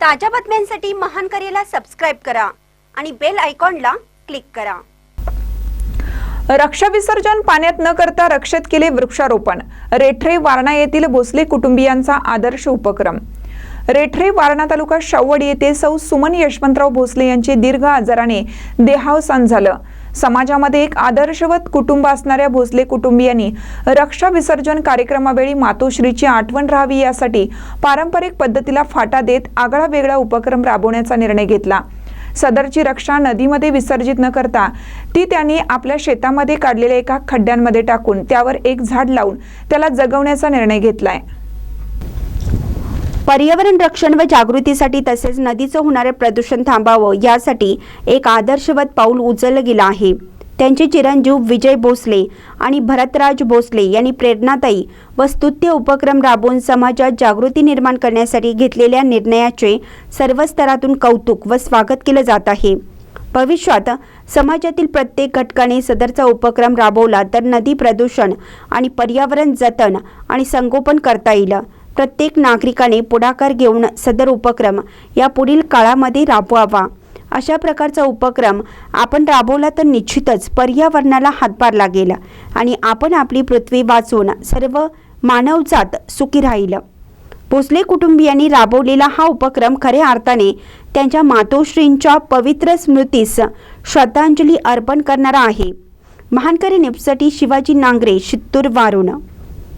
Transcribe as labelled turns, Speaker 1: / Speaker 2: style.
Speaker 1: ताज्या बातम्यांसाठी महान करेला सबस्क्राईब करा आणि बेल आयकॉनला क्लिक करा.
Speaker 2: रक्षा विसर्जन पाण्यात न करता रक्षेत केले वृक्षारोपण. रेठरे वारणा येथील भोसले कुटुंबियांचा आदर्श उपक्रम. रेठरे वारणा तालुका शावड येथे सौ सुमन यशवंतराव भोसले यांचे दीर्घ आजाराने देहावसान झालं. समाजामध्ये एक आदर्शवत कुटुंब असणाऱ्या भोसले कुटुंबियांनी रक्षा विसर्जन कार्यक्रमावेळी मातोश्रीची आठवण राहावी यासाठी पारंपरिक पद्धतीला फाटा देत आगळा वेगळा उपक्रम राबवण्याचा निर्णय घेतला. सदरची रक्षा नदीमध्ये विसर्जित न करता ती त्यांनी आपल्या शेतामध्ये काढलेल्या एका खड्ड्यांमध्ये टाकून त्यावर एक झाड लावून त्याला जगवण्याचा निर्णय घेतलाय.
Speaker 1: पर्यावरण रक्षण व जागृतीसाठी तसेच नदीचं होणारे प्रदूषण थांबावं यासाठी एक आदर्शवत पाऊल उचललं गेलं आहे. त्यांचे चिरंजीव विजय भोसले आणि भरतराज भोसले यांनी प्रेरणादायी व स्तुत्य उपक्रम राबवून समाजात जागृती निर्माण करण्यासाठी घेतलेल्या निर्णयाचे सर्व स्तरातून कौतुक व स्वागत केलं जात आहे. भविष्यात समाजातील प्रत्येक घटकाने सदरचा उपक्रम राबवला तर नदी प्रदूषण आणि पर्यावरण जतन आणि संगोपन करता येईल. प्रत्येक नागरिकाने पुढाकार घेऊन सदर उपक्रम या पुढील काळामध्ये राबवावा. अशा प्रकारचा उपक्रम आपण राबवला तर निश्चितच पर्यावरणाला हातभार लागेल आणि आपण आपली पृथ्वी वाचवून सर्व मानवजात सुखी राहील. भोसले कुटुंबियांनी राबवलेला हा उपक्रम खऱ्या अर्थाने त्यांच्या मातोश्रींच्या पवित्र स्मृतीस श्रद्धांजली अर्पण करणारा आहे. महानकरी निपसटी शिवाजी नांगरे शित्तूर वारुण.